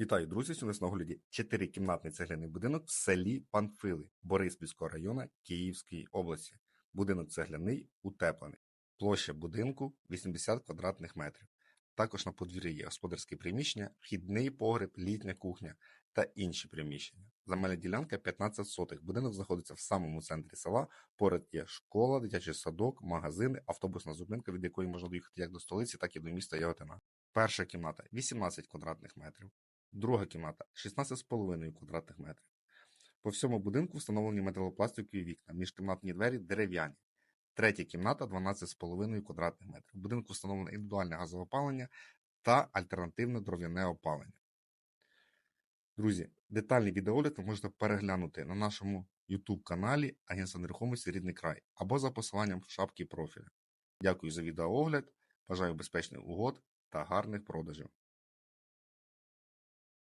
Вітаю, друзі! Сьогодні на огляді чотирикімнатний цегляний будинок в селі Панфили Бориспільського району Київської області. Будинок цегляний, утеплений. Площа будинку 80 квадратних метрів. Також на подвір'ї є господарське приміщення, вхідний погреб, літня кухня та інші приміщення. Земельна ділянка 15 сотих. Будинок знаходиться в самому центрі села. Поряд є школа, дитячий садок, магазини, автобусна зупинка, від якої можна доїхати як до столиці, так і до міста Яготина. Перша кімната 18 квадратних метрів. Друга кімната 16,5 квадратних метрів. По всьому будинку встановлені металопластикові вікна, міжкімнатні двері дерев'яні. Третя кімната 12,5 квадратних метрів. В будинку встановлене індивідуальне газове опалення та альтернативне дров'яне опалення. Друзі, детальний відеогляд ви можете переглянути на нашому YouTube каналі Агентство нерухомості Рідний край або за посиланням в шапці профіля. Дякую за відеоогляд, бажаю безпечних угод та гарних продажів.